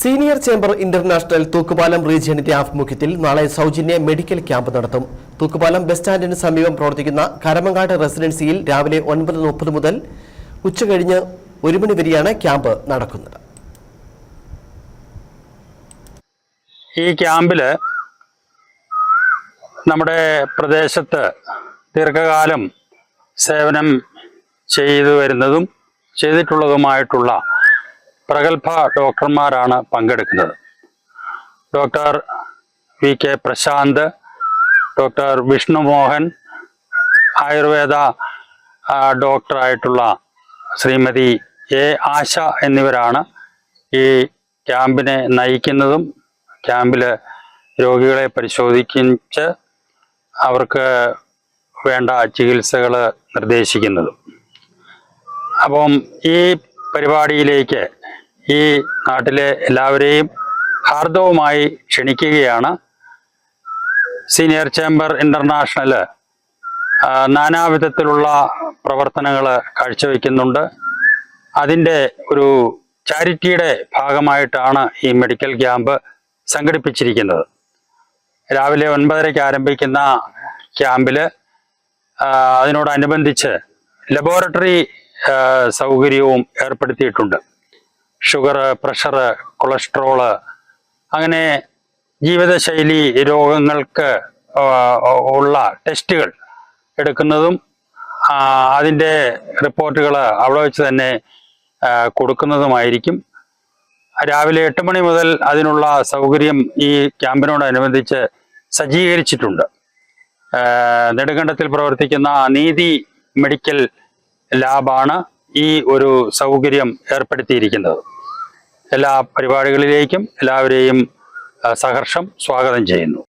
Senior chamber international Thookkupalam റീജിയണിന്റെ ആഭിമുഖ്യത്തിൽ നാളെ സൗജന്യ മെഡിക്കൽ ക്യാമ്പ് നടത്തും. തൂക്കുപാലം ബസ് സ്റ്റാൻഡിന് സമീപം പ്രവർത്തിക്കുന്ന കരമങ്ങാട് റെസിഡൻസിയിൽ രാവിലെ ഒൻപത് മുപ്പത് മുതൽ ഉച്ചകഴിഞ്ഞ് ഒരു മണി വരെയാണ് ക്യാമ്പ് നടക്കുന്നത്. ഈ ക്യാമ്പിൽ നമ്മുടെ പ്രദേശത്ത് ദീർഘകാലം സേവനം ചെയ്തു വരുന്നതും ചെയ്തിട്ടുള്ളതുമായിട്ടുള്ള പ്രഗത്ഭ ഡോക്ടർമാരാണ് പങ്കെടുക്കുന്നത്. Doctor V K Prashanth doctor Vishnumohan Ayurveda ആ, ഡോക്ടറായിട്ടുള്ള ശ്രീമതി എ ആശ എന്നിവരാണ് ഈ ക്യാമ്പിനെ നയിക്കുന്നതും ക്യാമ്പിൽ രോഗികളെ പരിശോധിച്ച് അവർക്ക് വേണ്ട ചികിത്സകൾ നിർദ്ദേശിക്കുന്നതും. അപ്പം ഈ പരിപാടിയിലേക്ക് ഈ നാട്ടിലെ എല്ലാവരെയും ഹാർദവുമായി ക്ഷണിക്കുകയാണ് സീനിയർ ചേംബർ ഇന്റർനാഷണൽ നാനാവിധത്തിലുള്ള പ്രവർത്തനങ്ങൾ കാഴ്ചവെക്കുന്നുണ്ട്. അതിന്റെ ഒരു ചാരിറ്റിയുടെ ഭാഗമായിട്ടാണ് ഈ മെഡിക്കൽ ക്യാമ്പ് സംഘടിപ്പിച്ചിരിക്കുന്നത്. രാവിലെ ഒൻപതരയ്ക്ക് ആരംഭിക്കുന്ന ക്യാമ്പിൽ അതിനോടനുബന്ധിച്ച് ലബോറട്ടറി സൗകര്യവും ഏർപ്പെടുത്തിയിട്ടുണ്ട്. ഷുഗർ പ്രഷർ കൊളസ്ട്രോൾ അങ്ങനെ ജീവിതശൈലി രോഗങ്ങൾക്ക് ഉള്ള ടെസ്റ്റുകൾ എടുക്കുന്നതും അതിന്റെ റിപ്പോർട്ടുകൾ അവിടെ വെച്ച് തന്നെ കൊടുക്കുന്നതുമായിരിക്കും. രാവിലെ എട്ട് മണി മുതൽ അതിനുള്ള സൗകര്യം ഈ ക്യാമ്പിനോടനുബന്ധിച്ച് സജ്ജീകരിച്ചിട്ടുണ്ട്. നെടുങ്കണ്ടത്തിൽ പ്രവർത്തിക്കുന്ന നീതി മെഡിക്കൽ ലാബാണ് ഈ ഒരു സൗകര്യം ഏർപ്പെടുത്തിയിരിക്കുന്നത്. എല്ലാ പരിപാടികളിലേക്കും എല്ലാവരെയും സഹർഷം സ്വാഗതം ചെയ്യുന്നു.